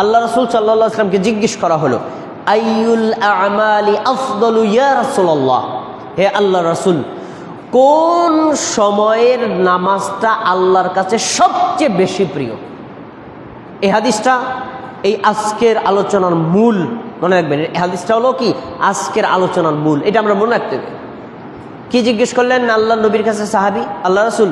আল্লাহ রসুল সাল্লাহ আসলামকে জিজ্ঞেস করা হলো আইউল হে আল্লাহ রসুল, কোন সময়ের নামাজটা আল্লাহর কাছে সবচেয়ে বেশি প্রিয়? এই হাদিসটা, এই আজকের আলোচনার মূল, মনে রাখবেন এই হাদিসটা হলো কি? আজকের আলোচনার মূল, এটা আমরা মনে রাখতে কি জিজ্ঞেস করলেন আল্লাহ নবীর কাছে সাহাবি? আল্লাহ রসুল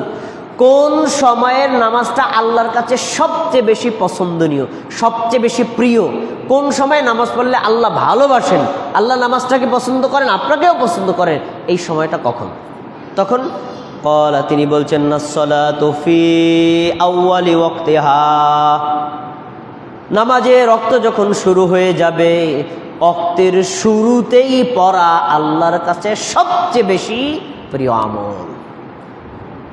কোন সময়ের নামাজটা আল্লাহর কাছে সবচেয়ে বেশি পছন্দনীয়, সবচেয়ে বেশি প্রিয়? কোন সময় নামাজ পড়লে আল্লাহ ভালোবাসেন? আল্লাহ নামাজটাকে পছন্দ করেন, আপনাকেও পছন্দ করেন? এই সময়টা কখন? তখন কলা তিনি বলছেন নাসলা তফি ওয়াক্তিহা। নামাজে রক্ত যখন শুরু হয়ে যাবে অক্তের শুরুতেই পড়া আল্লাহর কাছে সবচেয়ে বেশি প্রিয় আমল।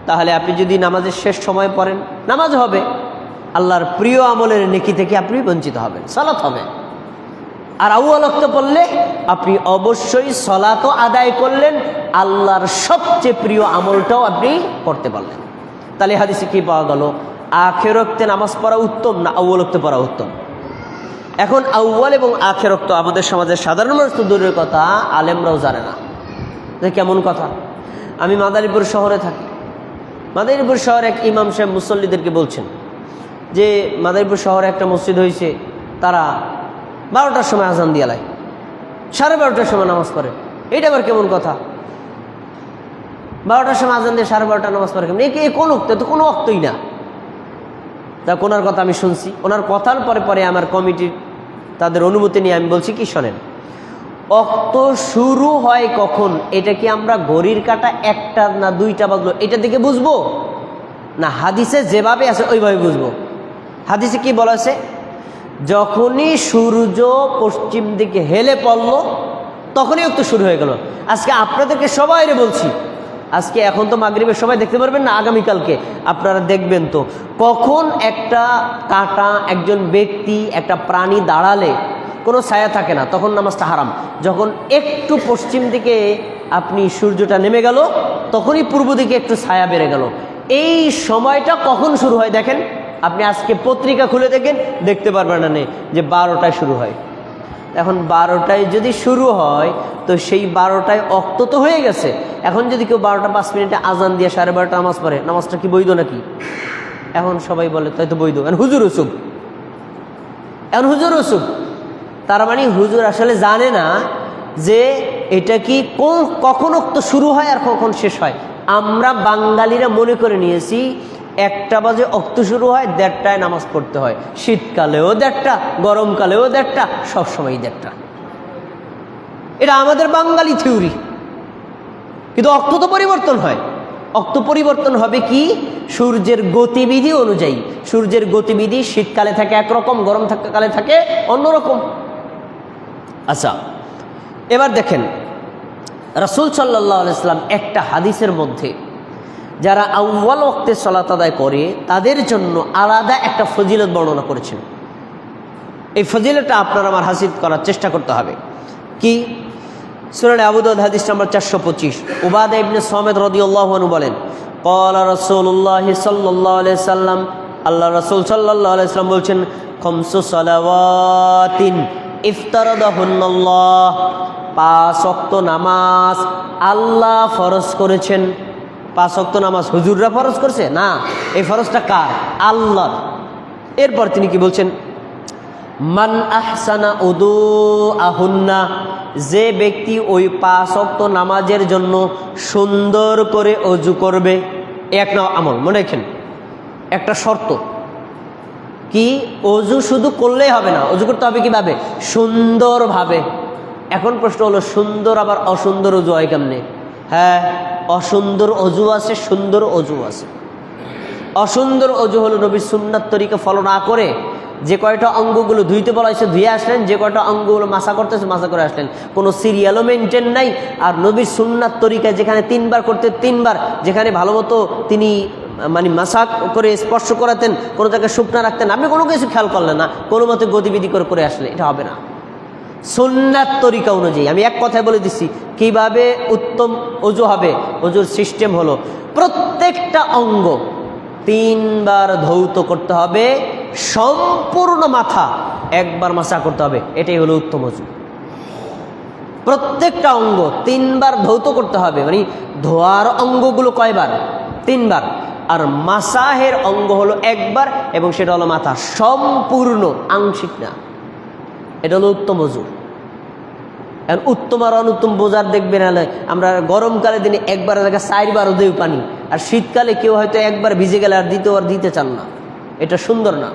তাহলে আপনি যদি নামাজের শেষ সময় পড়েন, নামাজ হবে। আল্লাহর প্রিয় আমলের নেকি থেকে আপনি বঞ্চিত হবেন, সালাত হবে। আর অক্ত পড়লে আপনি অবশ্যই সলাতও আদায় করলেন, আল্লাহর সবচেয়ে প্রিয় আমলটাও আপনি করতে পারলেন। তাহলে হাদিসে কি পাওয়া গেল? আখেরক্তে নামাজ পড়া উত্তম না আউ্বালক্তে পড়া উত্তম? এখন আউ্বাল এবং আখেরক্ত আমাদের সমাজের সাধারণ মানুষ তো দূরের কথা, আলেমরাও জানে না। যে কেমন কথা? আমি মাদারীপুর শহরে থাকি। মাদারীপুর শহরে এক ইমাম সাহেব মুসল্লিদেরকে বলছেন যে মাদারীপুর শহরে একটা মসজিদ হয়েছে তারা বারোটার সময় আজান দিয়ে লাই সাড়ে বারোটার সময় নামাজ পড়ে। এইটা আবার কেমন কথা? বারোটার সময় আজান দিয়ে সাড়ে বারোটা নামাজ পড়ে কেমন? এ কোন অক্ত তো কোনো অক্তই না। তা ওনার কথা আমি শুনছি। ওনার কথার পরে পরে আমার কমিটির তাদের অনুমতি নিয়ে আমি বলছি কি শোনেন। অক্ত শুরু হয় কখন? এটা কি আমরা ঘড়ির কাটা একটা না দুইটা বাজলো? এটা দিকে বুঝব? না, হাদিসে যেভাবে আছে ওইভাবে বুঝব। হাদিসে কি বলা আছে? যখনই সূর্য পশ্চিম দিকে হেলে পড়ল, তখনই অক্ত শুরু হয়ে গেল। আজকে আপনাদেরকে সবাই বলছি, আজকে এখন তো মাগরিবের সবাই দেখতে পারবেন না, আগামীকালকে। আপনারা দেখবেন তো, কখন একটা কাটা, একজন ব্যক্তি, একটা প্রাণী দাঁড়ালে কোনো ছায়া থাকে না, তখন নামাজটা হারাম। যখন একটু পশ্চিম দিকে আপনি সূর্যটা নেমে গেল, তখনই পূর্ব দিকে একটু ছায়া বেড়ে গেল। এই সময়টা কখন শুরু হয় দেখেন? আপনি আজকে পত্রিকা খুলে দেখেন, দেখতে পারবেন না যে বারোটায় শুরু হয়। এখন বারোটায় যদি শুরু হয়, তো সেই বারোটায় অক্ত তো হয়ে গেছে। এখন যদি কেউ বারোটা পাঁচ মিনিটে আজান দিয়ে সাড়ে বারোটা নামাজ পড়ে, নামাজটা কি বৈধ নাকি? এখন সবাই বলে, তাই তো বৈধ। এখন হুজুর ওসুব এখন হুজুর ওসুব তার মানে হুজুর আসলে জানে না যে এটা কি কোন কখন অক্ত শুরু হয় আর কখন শেষ হয়। আমরা বাঙালিরা মনে করে নিয়েছি, একটা বাজে অক্ত শুরু হয়, দেড়টায় নামাজ পড়তে হয়। শীতকালেও দেড়টা, গরমকালেও দেড়টা সবসময় দেড়টা। এটা আমাদের বাঙালি থিওরি। কিন্তু অক্ত তো পরিবর্তন হয়। অক্ত পরিবর্তন হবে কি? সূর্যের গতিবিধি অনুযায়ী। সূর্যের গতিবিধি শীতকালে থাকে একরকম, গরম কালে থাকে অন্যরকম। আচ্ছা এবার দেখেন, রাসুল সাল্লাহ ইসলাম একটা হাদিসের মধ্যে, যারা আউ্বাল ওক্তে সলাত আদায় করে, তাদের জন্য আলাদা একটা ফজিলত বর্ণনা করেছেন। এই ফজিলতটা আপনার আমার হাসিল করার চেষ্টা করতে হবে। কি? সুরান আবুদাউদ হাদিস নাম্বার চারশো পঁচিশ। উবাদ ইবনে সমেদ রদিউল্লাহনু বলেন কলা রসুল্লাহ সাল্লাহ সাল্লাম আল্লাহ রসুল সাল্লাহ সাল্লাম বলছেন, খমসু সালাওয়াতিন। ইফতারদাহুল্লাহ, পাঁচ অক্ত নামাজ আল্লাহ ফরজ করেছেন। পাঁচ অক্ত নামাজ হুজুররা ফরজ করছে? না, এই ফরজটা কার? আল্লাহ এরপর তিনি কি বলছেন? মান আহসানা উদু আহুন্না যে ব্যক্তি ওই পাঁচ অক্ত নামাজের জন্য সুন্দর করে অজু করবে। এক না আমল, মনে রাখেন। একটা শর্ত কি? অজু শুধু করলেই হবে না। অজু করতে হবে কীভাবে? সুন্দরভাবে। এখন প্রশ্ন হলো, সুন্দর আবার অসুন্দর অজু হয় কেমনে? হ্যাঁ অসুন্দর অজু আছে, সুন্দর অজু আছে। অসুন্দর অজু হলো নবীর সুন্নাত তরিকে ফলো না করে যে কয়টা অঙ্গগুলো ধুইতে বলা হয়েছে, ধুয়ে আসলেন, যে কয়টা অঙ্গগুলো মাসা করতেছে মাসা করে আসলেন। কোনো সিরিয়ালও মেনটেন নাই, আর নবীর সুন্নাত তরিকায় যেখানে তিনবার করতে তিনবার যেখানে ভালো মতো তিনি মানে মাসাক করে স্পর্শ করাতেন, কোনো জায়গায় শুকনা রাখতেন, আপনি কোনো কিছু খেয়াল করলেন না, কোনো মতে গতিবিধি করে করে আসলে, এটা হবে না। সুন্নাত তরিকা অনুযায়ী, আমি এক কথায় বলে দিচ্ছি, কীভাবে উত্তম অজু হবে? অজুর সিস্টেম হলো, প্রত্যেকটা অঙ্গ তিনবার ধৌত করতে হবে, সম্পূর্ণ মাথা একবার মাসা করতে হবে, এটাই হলো উত্তম অজু। প্রত্যেকটা অঙ্গ তিনবার ধৌত করতে হবে মানে ধোয়ার অঙ্গগুলো কয়বার? তিনবার। আর মাসাহের অঙ্গ হলো একবার এবং সেটা হলো মাথা। সম্পূর্ণ, আংশিক না। এটা হলো উত্তম অজু এখন উত্তম আর অনুত্তম বোঝার দেখবেন হলে আমরা গরমকালে দিনে একবার জায়গায় চারবার দেও পানি। আর শীতকালে কেউ হয়তো একবার ভিজে গেলে আর দ্বিতীয়বার দিতে চান না। এটা সুন্দর না।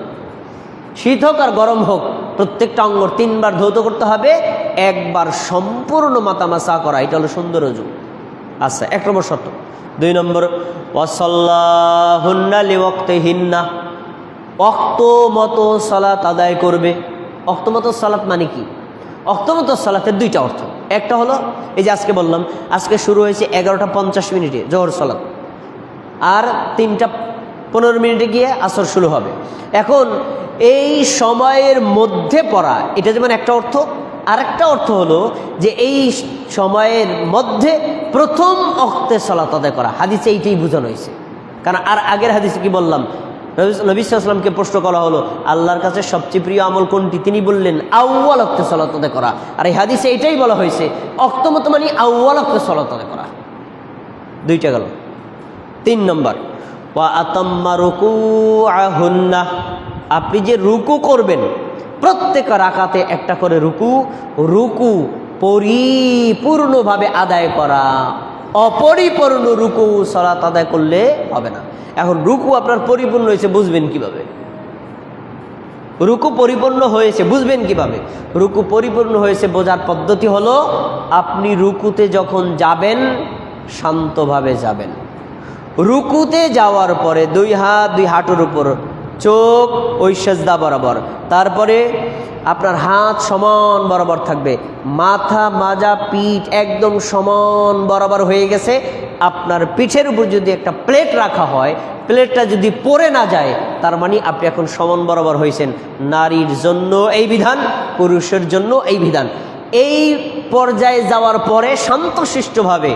শীত হোক আর গরম হোক, প্রত্যেকটা অঙ্গ তিনবার ধৌত করতে হবে। একবার সম্পূর্ণ মাতামাসা করা, এটা হলো সুন্দর অজু আচ্ছা এক নম্বর শর্ত। দুই নম্বর ওয়াসল্লাহুন্নালি ওক্তে হিন্না অক্ত মতো সালাত আদায় করবে। অক্ত মতো সালাত মানে কি? অক্তমত সালাতের দুইটা অর্থ। একটা হলো, এই যে আজকে বললাম, আজকে শুরু হয়েছে এগারোটা পঞ্চাশ মিনিটে জোহর সালাত। আর তিনটা পনেরো মিনিটে গিয়ে আসর শুরু হবে। এখন এই সময়ের মধ্যে পড়া, এটা যেমন একটা অর্থ আরেকটা অর্থ হলো যে এই সময়ের মধ্যে প্রথম অক্তে সলাত আদায় করা। হাদিসে এইটাই বোঝানো হয়েছে। কারণ আর আগের হাদিসে কি বললাম? নবিসামকে প্রশ্ন করা হলো, আল্লাহর কাছে সবচেয়ে প্রিয় আমল কোনটি? তিনি বললেন আউ্বাল অক্তে সলাত আদায় করা। আর এই হাদিসে এটাই বলা হয়েছে অক্তমত মানে আউ্বাল অক্তে সলাত আদায় করা। দুইটা গেল। তিন নম্বর, ওয়া আপনি যে রুকু করবেন প্রত্যেক রাকাতে একটা করে রুকু রুকু পরিপূর্ণভাবে আদায় করা। অপরিপূর্ণ রুকু সলাত আদায় করলে হবে না। এখন রুকু আপনার পরিপূর্ণ হয়েছে, বুঝবেন কীভাবে? রুকু পরিপূর্ণ হয়েছে, বুঝবেন কীভাবে? রুকু পরিপূর্ণ হয়েছে বোঝার পদ্ধতি হলো, আপনি রুকুতে যখন যাবেন, শান্তভাবে যাবেন। রুকুতে যাওয়ার পরে দুই হাত, দুই হাঁটুর উপর চোখ ওই সেজদা বরাবর। তারপরে আপনার হাত সমান বরাবর থাকবে। মাথা, মাজা, পিঠ একদম সমান বরাবর হয়ে গেছে। আপনার পিঠের উপর যদি একটা প্লেট রাখা হয়, প্লেটটা যদি পড়ে না যায়, তার মানে আপনি এখন সমান বরাবর হয়েছেন। নারীর জন্য এই বিধান, পুরুষের জন্য এই বিধান। এই পর্যায়ে যাওয়ার পরে শান্তশিষ্টভাবে,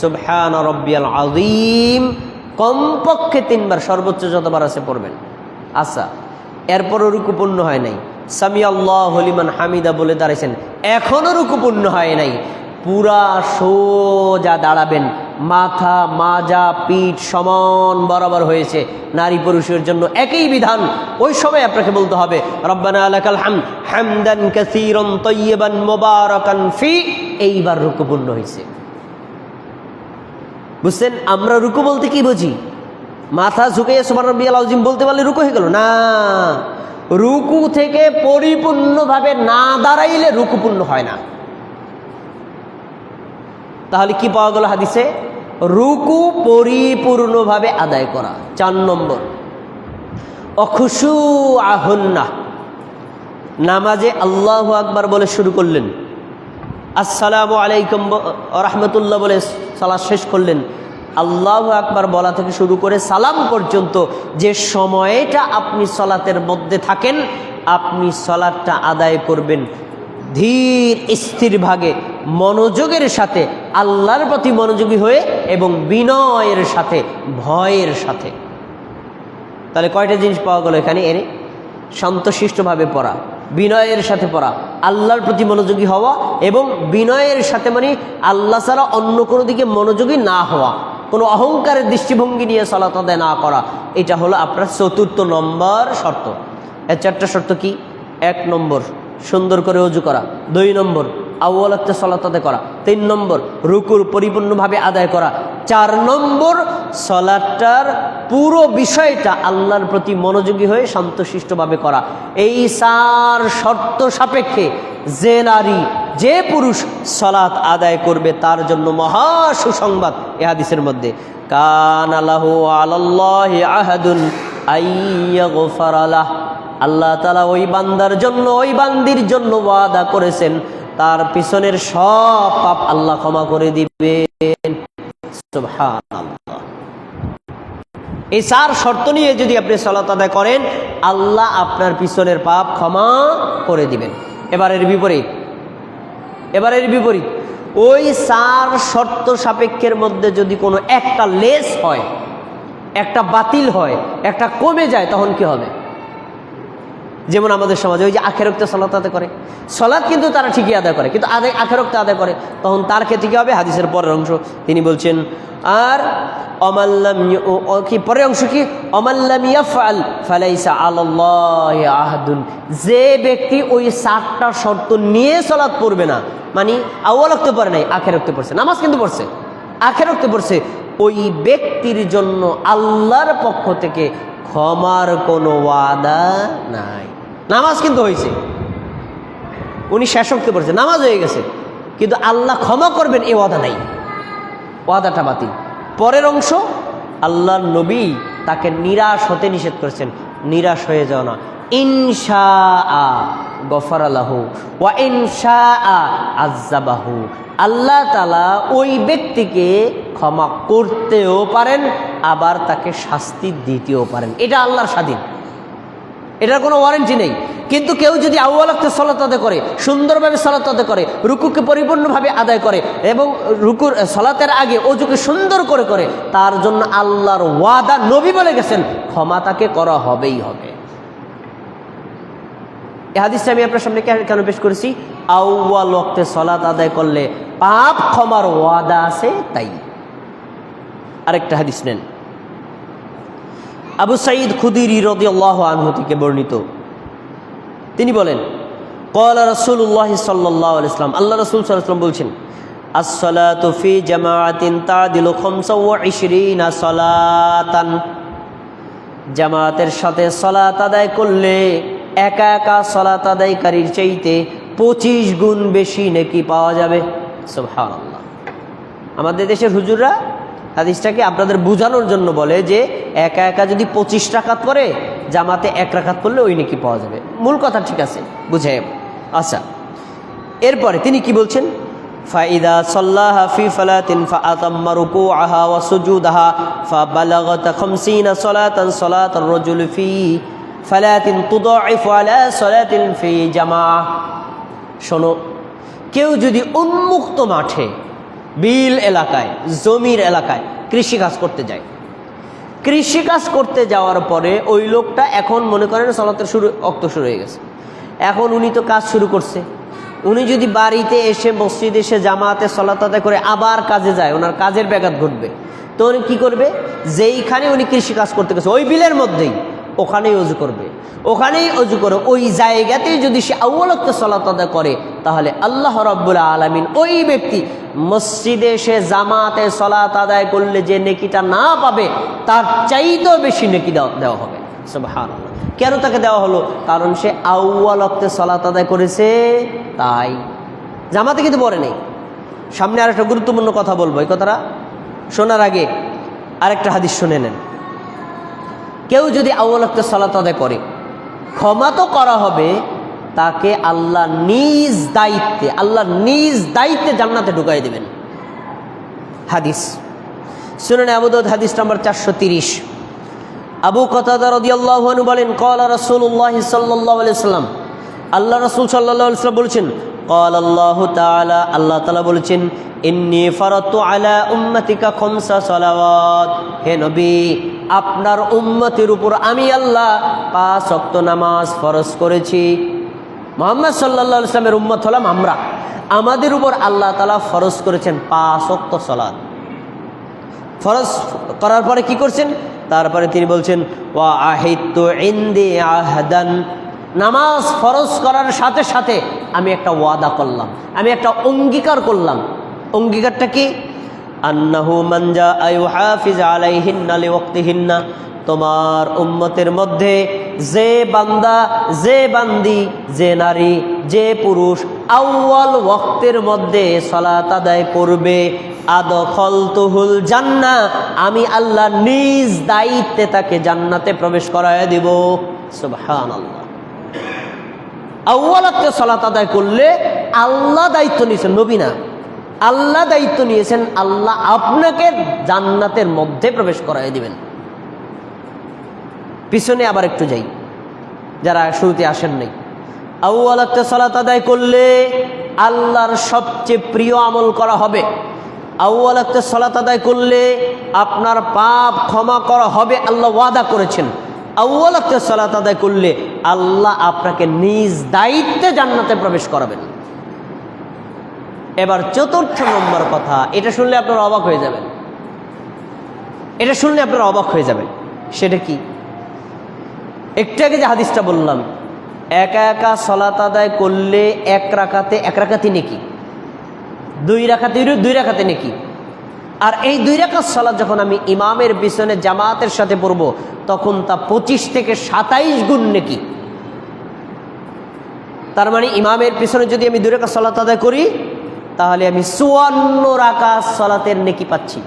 সুবহান রব্বিয়াল আযীম, কমপক্ষে তিনবার সর্বোচ্চ যতবার আছে পড়বেন। আচ্ছা এরপরও রুকুপূর্ণ হয় নাই। সামি আল্লাহ হলিমান হামিদা বলে দাঁড়াইছেন, এখনও রুকুপূর্ণ হয় নাই। পুরা সোজা দাঁড়াবেন, মাথা মাজা পিঠ সমান বরাবর হয়েছে, নারী পুরুষের জন্য একই বিধান। ওই সময় আপনাকে বলতে হবে হামদান ফি। এইবার রুকুপূর্ণ হয়েছে। বুঝছেন? আমরা রুকু বলতে কি বুঝি? মাথা ঝুঁকিয়ে সোমান রব্বি আলাউজিম বলতে পারলে রুকু হয়ে গেল? না। রুকু থেকে পরিপূর্ণভাবে না দাঁড়াইলে রুকুপূর্ণ হয় না। তাহলে কি পাওয়া গেল হাদিসে? রুকু পরিপূর্ণভাবে আদায় করা। চার নম্বর। অখুশু আহন্না নামাজে আল্লাহ আকবার বলে শুরু করলেন। আসসালামু আলাইকুম রহমতুল্লাহ বলে সালাদ শেষ করলেন। আল্লাহ আকবার বলা থেকে শুরু করে সালাম পর্যন্ত যে সময়টা আপনি সলাতের মধ্যে থাকেন, আপনি সলাদটা আদায় করবেন। ধীর, স্থির ভাগে, মনোযোগের সাথে, আল্লাহর প্রতি মনোযোগী হয়ে এবং বিনয়ের সাথে, ভয়ের সাথে। তাহলে কয়টা জিনিস পাওয়া গেল এখানে? এনে শান্তশিষ্টভাবে পড়া, বিনয়ের সাথে পড়া, আল্লাহর প্রতি মনোযোগী হওয়া এবং বিনয়ের সাথে মানে আল্লাহ ছাড়া অন্য কোনো দিকে মনোযোগী না হওয়া। কোনো অহংকারের দৃষ্টিভঙ্গি নিয়ে সলাত আদায় না করা, এটা হলো আপনার চতুর্থ নম্বর শর্ত। এর চারটা শর্ত কি? এক নম্বর, সুন্দর করে অজু করা। দুই নম্বর সলাত আদায় করা। তিন নম্বর, রুকুর পরিপূর্ণভাবে আদায় করা। চার নম্বর সলাটার পুরো বিষয়টা আল্লাহর প্রতি মনোযোগী হয়ে শান্তশিষ্টভাবে করা। এই সার শর্ত সাপেক্ষে যে নারী, যে পুরুষ সলাৎ আদায় করবে তার জন্য মহা সুসংবাদ এ হাদিসের মধ্যে। কান আল্লাহ আল্লাহ গোফারালাহ আল্লাহ তালা ওই বান্দার জন্য, ওই বান্দির জন্য ওয়াদা করেছেন তার পিছনের সব পাপ আল্লাহ ক্ষমা করে দিবেন। এই চার শর্ত নিয়ে যদি আপনি সলাত আদায় করেন, আল্লাহ আপনার পিছনের পাপ ক্ষমা করে দিবেন। এবারের বিপরীত। এবারের বিপরীত। ওই চার শর্ত সাপেক্ষের মধ্যে যদি কোনো একটা লেস হয়, একটা বাতিল হয়, একটা কমে যায়, তখন কি হবে? যেমন আমাদের সমাজে ওই যে আখেরক্ত সলাত আদায় করে। সলাৎ কিন্তু তারা ঠিকই আদায় করে, কিন্তু আদায় আখেরক্ত আদায় করে। তখন তার ক্ষেত্রে কী হবে? হাদিসের পরের অংশ। তিনি বলছেন, আর অমাল্লাম কি, পরের অংশ কি? অমাল্লাম ইয়াফআল ফালাইসা আলাল্লাহি আহাদুন। যে ব্যক্তি ওই সাতটা শর্ত নিয়ে সলাৎ পড়বে না মানে আউ্বাল পড়ে নাই আখেরক্ত পড়ছে, নামাজ কিন্তু পড়ছে আখেরক্ত পড়ছে, ওই ব্যক্তির জন্য আল্লাহর পক্ষ থেকে ক্ষমার কোনো ওয়াদা নাই। নামাজ কিন্তু হয়েছে উনি শেষক্তে পড়ছে, নামাজ হয়ে গেছে। কিন্তু আল্লাহ ক্ষমা করবেন, এ ওয়াদা নাই। ওয়াদাটা বাতিল। পরের অংশ আল্লাহ নবী তাকে নিরাশ হতে নিষেধ করেছেন। নিরাশ হয়ে যাও না। ইনশা আ আল্লাহ ওয়া আজাবাহু আল্লাহ তালা ওই ব্যক্তিকে ক্ষমা করতেও পারেন, আবার তাকে শাস্তি দিতেও পারেন। এটা আল্লাহর স্বাধীন। এটার কোনো ওয়ারেন্টি নেই। কিন্তু কেউ যদি আউ্বালাক্তে সলাত আদায় করে, সুন্দরভাবে সলাত আদায় করে, রুকুকে পরিপূর্ণভাবে আদায় করে এবং রুকুর সলাতের আগে অজুকে সুন্দর করে করে, তার জন্য আল্লাহর ওয়াদা নবী বলে গেছেন, ক্ষমা তাকে করা হবেই হবে। এ আমি আপনার সামনে কেন- পেশ করেছি? আউ্বাল ওক্তে সলাত আদায় করলে পাপ ক্ষমার ওয়াদা আছে, তাই। আরেকটা হাদিস নেন। আবু সাঈদ খুদিরি রদি আল্লাহ আনহু বর্ণিত। তিনি বলেন কলা রসুল্লাহ সাল্লাহ ইসলাম আল্লাহ রসুল সাল্লাম বলছেন, আসসালাতু ফি জামাআতিন তাদিলু খামসা ওয়া ইশরিনা জামাতের সাথে সলাত আদায় করলে একা একা সলাত আদায়কারীর চাইতে পঁচিশ গুণ বেশি নাকি পাওয়া যাবে। সুবহানাল্লাহ। আমাদের দেশের হুজুররা হাদিসটাকে আপনাদের বোঝানোর জন্য বলে যে একা একা যদি পঁচিশ রাকাত পরে জামাতে এক রাখাত পড়লে ওই নাকি পাওয়া যাবে। মূল কথা ঠিক আছে, বুঝে আচ্ছা এরপরে তিনি কি বলছেন? ফাইদা সাল্লাহ ফি ফালাতিন ফাআতাম্মা রুকুআহা ওয়া সুজুদাহা ফাবালাগাত 50 সালাতান সালাত আর-রাজুল ফি ফালাতিন তুদাইফু আলা সালাতিন ফি জামাআহ শোনো, কেউ যদি উন্মুক্ত মাঠে, বিল এলাকায়, জমির এলাকায় কৃষিকাজ করতে যায়, কৃষিকাজ করতে যাওয়ার পরে ওই লোকটা এখন মনে করেন সলাতের শুরু, অক্ত শুরু হয়ে গেছে। এখন উনি তো কাজ শুরু করছে। উনি যদি বাড়িতে এসে, মসজিদ এসে, জামাতে সলাত করে আবার কাজে যায়, ওনার কাজের ব্যাঘাত ঘটবে। তো উনি কী করবে? যেইখানে উনি কৃষিকাজ করতে গেছে, ওই বিলের মধ্যেই ওখানেই অজু করবে। ওখানেই অজু করে। ওই জায়গাতেই যদি সে আউ্বালত্ব সলাত আদায় করে, তাহলে আল্লাহ রব্বুল আলমিন ওই ব্যক্তি মসজিদে সে জামাতে সলাত আদায় করলে যে নেকিটা না পাবে, তার চাইতেও বেশি নেকি দেওয়া হবে। কেন তাকে দেওয়া হলো? কারণ সে অক্তে সলাত আদায় করেছে তাই। জামাতে কিন্তু পরে নেই। সামনে আর একটা গুরুত্বপূর্ণ কথা বলব এই কথাটা। শোনার আগে আরেকটা হাদিস শুনে নেন। কেউ যদি আউ্লাক্তে সালাত আদায় করে, ক্ষমা তো করা হবে, তাকে আল্লাহ নিজ দায়িত্বে, আল্লাহ নিজ দায়িত্বে জান্নাতে ঢুকাই দেবেন। হাদিস। শুনেন আবুদ হাদিস নাম্বার চারশো তিরিশ। আবু কতাদারদিয়াল্লাহনু বলেন কল রসুল্লাহ সাল্লাম আল্লাহ রসুল সাল্লাহ বলছেন কল আল্লাহ তালা আল্লাহ তালা বলছেন, ইন্নি ফরত আলা উম্মতিকা খমসা সলাওয়াত। হে নবী আপনার উম্মতের উপর আমি আল্লাহ পাঁচ ওয়াক্ত নামাজ ফরজ করেছি। মোহাম্মদ সাল্লাল্লাহু আলাইহি সাল্লামের উম্মত হলাম আমরা। আমাদের উপর আল্লাহ তালা ফরজ করেছেন পাঁচ ওয়াক্ত সালাত। ফরজ করার পরে কি করছেন? তারপরে তিনি বলছেন, ওয়া আহিতু ইন্দি আহদান। নামাজ ফরজ করার সাথে সাথে আমি একটা ওয়াদা করলাম, আমি একটা অঙ্গীকার করলাম। অঙ্গীকারটা কি? আন্নাহু মানজা আয়ু হাফিজ আলাইহিন্না লিওয়াক্তিহিন্না, তোমার উম্মতের মধ্যে যে বান্দা, যে বান্দি, যে নারী, যে পুরুষ আউয়াল ওয়াক্তের মধ্যে সলাত আদায় করবে। আদখল তুহুল জান্না আমি আল্লাহ নিজ দায়িত্বে তাকে জান্নাতে প্রবেশ করায় দিব। সুবহানাল্লাহ। আউ্বালাতে সলাত আদায় করলে আল্লাহ দায়িত্ব নিয়েছেন নবী না। আল্লাহ দায়িত্ব নিয়েছেন, আল্লাহ আপনাকে জান্নাতের মধ্যে প্রবেশ করাই দিবেন। পিছনে আবার একটু যাই, যারা শুরুতে আসেন নাই। আউ্বালাতে সলাত আদায় করলে আল্লাহর সবচেয়ে প্রিয় আমল করা হবে। আউ্বালাতে সলাত আদায় করলে আপনার পাপ ক্ষমা করা হবে, আল্লাহ ওয়াদা করেছেন। আউ্বাল অক্তে সলাত আদায় করলে আল্লাহ আপনাকে নিজ দায়িত্বে জান্নাতে প্রবেশ করাবেন। এবার চতুর্থ নম্বর কথা, এটা শুনলে আপনারা অবাক হয়ে যাবেন। এটা শুনলে আপনারা অবাক হয়ে যাবেন। সেটা কি? একটু আগে যে হাদিসটা বললাম, একা একা সলাত আদায় করলে এক রাখাতে এক রাখাতে নেকি? দুই রাখাতে দুই রাখাতে নেকি? আর এই দুই রাকাত সলাৎ যখন আমি ইমামের পিছনে জামাতের সাথে পড়ব, তখন তা পঁচিশ থেকে সাতাইশ গুণ নেকি? তার মানে ইমামের পিছনে যদি আমি দুই রাকাত সলাত আদায় করি তাহলে আমি চুয়ান্ন রাকাত সলাতের নেকি পাচ্ছি।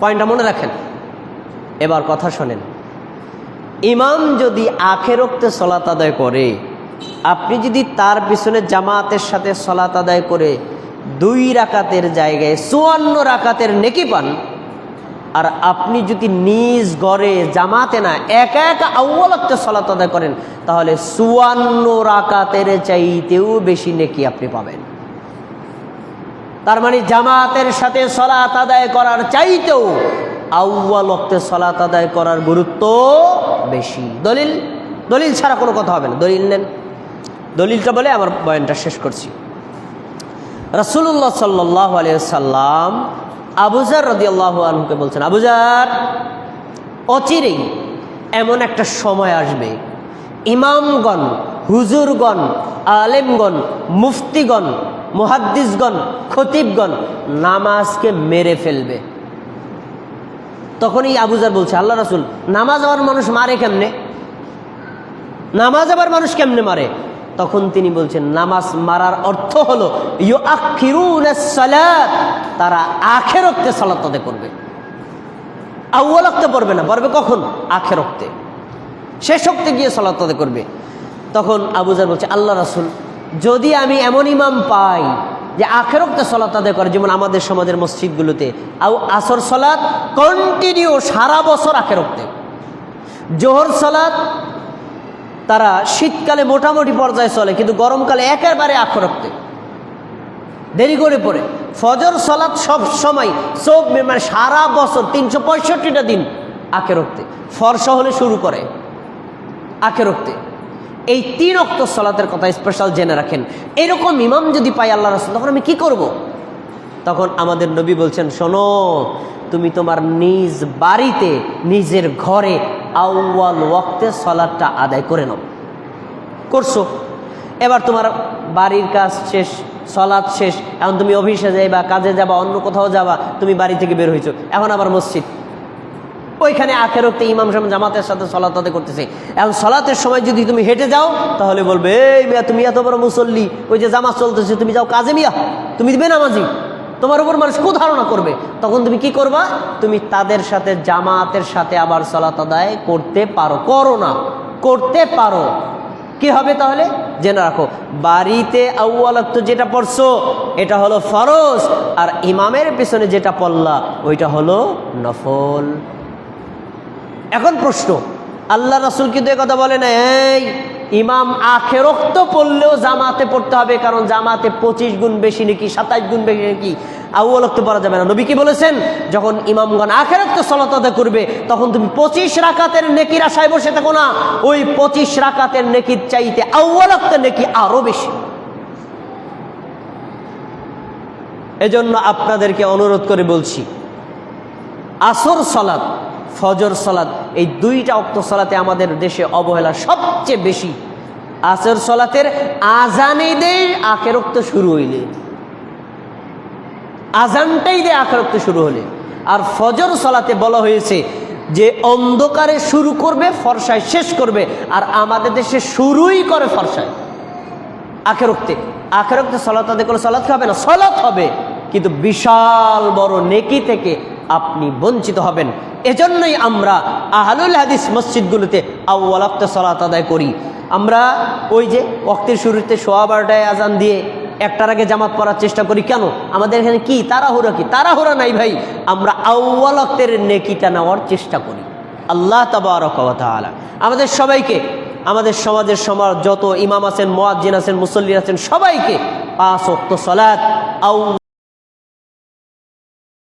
পয়েন্টটা মনে রাখেন। এবার কথা শোনেন। ইমাম যদি আখেরোক্তে সলাত আদায় করে, আপনি যদি তার পিছনে জামাতের সাথে সলাত আদায় করে দুই রাকাতের জায়গায় চুয়ান্ন রাকাতের নেকি পান, আর আপনি যদি নিজ গড়ে জামাতে না, একা একা আউ্বালত্বে সলাত আদায় করেন, তাহলে চুয়ান্ন রাকাতের চাইতেও বেশি নেকি আপনি পাবেন। তার মানে জামাতের সাথে সলাত আদায় করার চাইতেও আউ্বাল অক্তে সলাত আদায় করার গুরুত্ব বেশি। দলিল? দলিল ছাড়া কোনো কথা হবে না। দলিল নেন। দলিলটা বলে আমার বয়ানটা শেষ করছি। রসুল্লাহ সাল্লাহ সাল্লাম আবুজার রদিয়াল্লাহ আলহুকে বলছেন আবুজার অচিরেই এমন একটা সময় আসবে। ইমামগণ, হুজুরগণ, আলেমগণ, মুফতিগণ মুহাদ্দিসগণ, খতিবগণ নামাজকে মেরে ফেলবে। তখনই আবুজার বলছে, আল্লাহ রাসুল, নামাজ আবার মানুষ মারে কেমনে? নামাজ আবার মানুষ কেমনে মারে? তখন তিনি বলছেন, নামাজ মারার অর্থ হলো ইউ সালাত, তারা আখেরক্তে সালাত তাদের করবে। পড়বে না, পড়বে কখন? আখেরক্তে শেষ শক্তি গিয়ে সালাত করবে। তখন আবুজার বলছে, আল্লাহ রাসুল যদি আমি এমন ইমাম পাই যে আখেরক্তে সলাত আদায় করে, যেমন আমাদের সমাজের মসজিদগুলোতে, আও আসর সলাৎ কন্টিনিউ সারা বছর আখেরক্তে। জোহর সলাৎ তারা শীতকালে মোটামুটি পর্যায়ে চলে, কিন্তু গরমকালে একেবারে আখরক্তে। দেরি করে পড়ে। ফজর সলাৎ সব সময় সব মানে সারা বছর তিনশো পঁয়ষট্টিটা দিন আখে রক্তে ফর্সা হলে শুরু করে আখে রক্তে এই তিন অক্ত সলাতের কথা স্পেশাল জেনে রাখেন। এরকম ইমাম যদি পাই আল্লাহ রসুল, তখন আমি কি করব। তখন আমাদের নবী বলছেন, শোনো, তুমি তোমার নিজ বাড়িতে, নিজের ঘরে আউ্বাল ওয়াক্তে সলাদটা আদায় করে নাও। করছ। এবার তোমার বাড়ির কাজ শেষ সলাদ শেষ। এখন তুমি অফিসে যাইবা, কাজে যাবা, অন্য কোথাও যাবা, তুমি বাড়ি থেকে বের হয়েছো এখন আবার মসজিদ। ওইখানে আখের আখেরতে ইমাম সাহেব জামাতের সাথে সলাত আদায় করতেছে। এখন সলাতের সময় যদি তুমি হেঁটে যাও, তাহলে বলবে, এই মিয়া, তুমি এত বড় মুসল্লি, ওই যে জামাত চলতেছে, তুমি যাও কাজে মিয়া, তুমি দিবে নামাজি। তোমার উপর মানুষ কু ধারণা করবে। তখন তুমি কি করবা? তুমি তাদের সাথে, জামাতের সাথে আবার সলাত আদায় করতে পারো। করো না, করতে পারো। কি হবে তাহলে? জেনে রাখো, বাড়িতে আউ্বালক্ত যেটা পড়ছো, এটা হলো ফরজ, আর ইমামের পেছনে যেটা পড়লা, ওইটা হলো নফল। এখন প্রশ্ন, আল্লাহ রাসুল কিন্তু কথা বলে না এই ইমাম আখেরক্ত পড়লেও জামাতে পড়তে হবে, কারণ জামাতে পঁচিশ গুণ বেশি নাকি সাতাইশ গুণ বেশি নাকি আউ্বালক্ত পড়া যাবে না। নবী কি বলেছেন? যখন ইমামগণ আখেরক্ত সলাতাতে করবে, তখন তুমি পঁচিশ রাকাতের নেকির আশায় বসে থাকো না, ওই পঁচিশ রাকাতের নেকির চাইতে আউ্বালক্তের নেকি আরও বেশি। এজন্য আপনাদেরকে অনুরোধ করে বলছি, আসর সলাদ ফজর সলাদ এই দুইটা অক্ত সলাতে আমাদের দেশে অবহেলা সবচেয়ে বেশি। আসর সলাতের আজানে দেয় আখেরক্ত শুরু হইলে। আজানটাই দেয় আখেরক্ত শুরু হলে। আর ফজর সলাতে বলা হয়েছে যে, অন্ধকারে শুরু করবে, ফর্সায় শেষ করবে, আর আমাদের দেশে শুরুই করে ফর্সায়। আখেরক্তে আখেরক্তে সলাত আদায় করে সলাৎ হবে না? সলাৎ হবে। কিন্তু বিশাল বড় নেকি থেকে আপনি বঞ্চিত হবেন। এজন্যই আমরা আহলুল হাদিস মসজিদগুলোতে আউ্লাপ্ত সলাত আদায় করি। আমরা ওই যে অক্তের শুরুতে সোয়া বারোটায় আজান দিয়ে একটার আগে জামাত পড়ার চেষ্টা করি। কেন? আমাদের এখানে কি? তাড়াহুড়া কি? তাড়াহুড়া নাই ভাই। আমরা আউ্বাল অক্তের নেকিটা নেওয়ার চেষ্টা করি। আল্লাহ তালা আমাদের সবাইকে, আমাদের সমাজের সমাজ যত ইমাম আছেন, মোয়াজ্জিন আছেন মুসল্লি আছেন, সবাইকে পাঁচ অক্ত সলাৎ আউ